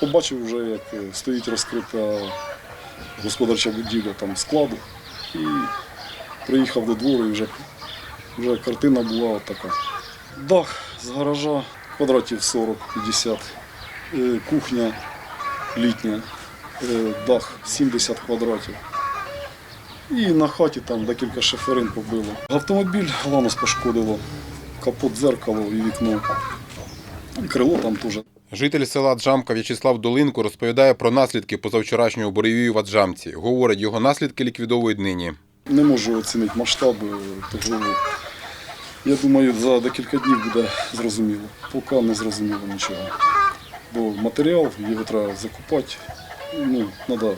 Побачив вже, як е, стоїть розкрита господарча будівля там складу. І приїхав до двору і вже, вже картина була така. Дах з гаража квадратів 40-50, е, кухня літня, е, дах 70 квадратів. І на хаті там декілька шиферин побило. Автомобіль ланос пошкодило, капот дзеркало і вікно. Крило там теж. Житель села Джамка В'ячеслав Долинко розповідає про наслідки позавчорашнього буревію в Аджамці. Говорить, його наслідки ліквідовують нині. Не можу оцінити масштаби того. Я думаю, за декілька днів буде зрозуміло. Поки не зрозуміло нічого. Бо матеріал його треба закупати, ну, треба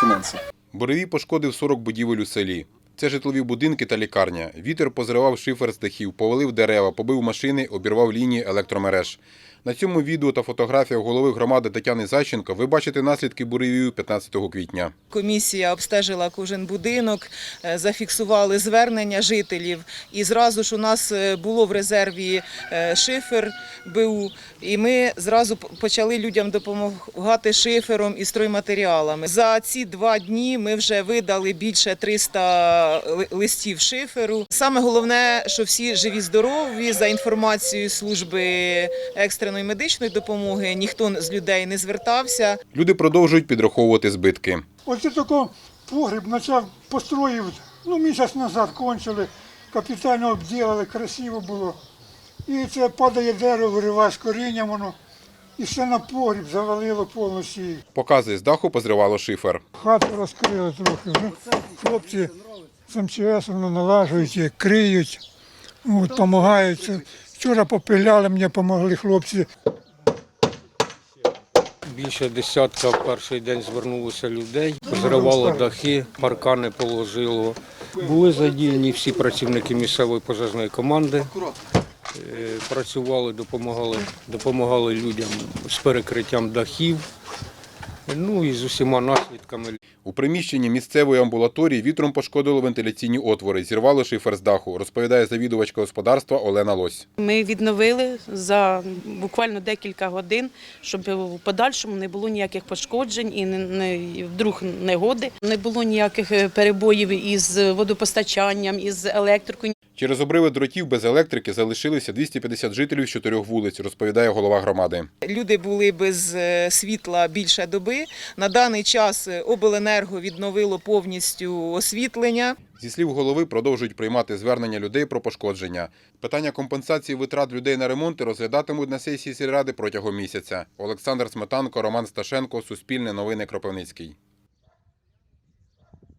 фінанси. Буревій пошкодив 40 будівель у селі. Це житлові будинки та лікарня. Вітер позривав шифер з дахів, повалив дерева, побив машини, обірвав лінії електромереж. На цьому відео та фотографіях голови громади Тетяни Зайченко ви бачите наслідки буревію 15 квітня. Комісія обстежила кожен будинок, е, зафіксували звернення жителів. І зразу ж у нас е, було в резерві е, шифер БУ, і ми зразу почали людям допомагати шифером і стройматеріалами. За ці два дні ми вже видали більше 300 ли- листів шиферу. Саме головне, що всі живі здорові за інформацією служби екстреної медичної допомоги. Ніхто з людей не звертався. Люди продовжують підраховувати збитки. Оце тако погріб почав построїв, ну місяць назад кончили, капітально обділили, красиво було. І це падає дерево, вириває з корінням воно. І все на погріб завалило повністю. Показує, з даху позривало шифер. Хату розкрили трохи. Хлопці з МЧС воно налажують, криють, допомагають. Вчора попиляли, мені допомогли хлопці. Більше десятка в перший день звернулося людей, позривало дахи, паркани положило. Були задіяні всі працівники місцевої пожежної команди. Е, Працювали, допомагали, допомагали людям з перекриттям дахів, ну і з усіма наслідками. У приміщенні місцевої амбулаторії вітром пошкодило вентиляційні отвори, зірвало шифер з даху, розповідає завідувачка господарства Олена Лось. Ми відновили за буквально декілька годин, щоб в подальшому не було ніяких пошкоджень і не, вдруг негоди. Не було ніяких е, перебоїв із водопостачанням, із електрикою. Через обриви дротів без електрики залишилися 250 жителів з чотирьох вулиць, розповідає голова громади. Люди були без е, світла більше доби. На даний час е, обленерго відновило повністю освітлення. Зі слів голови, продовжують приймати звернення людей про пошкодження. Питання компенсації витрат людей на ремонти розглядатимуть на сесії сільради протягом місяця. Олександр Сметанко, Роман Сташенко, Суспільне новини Кропивницький.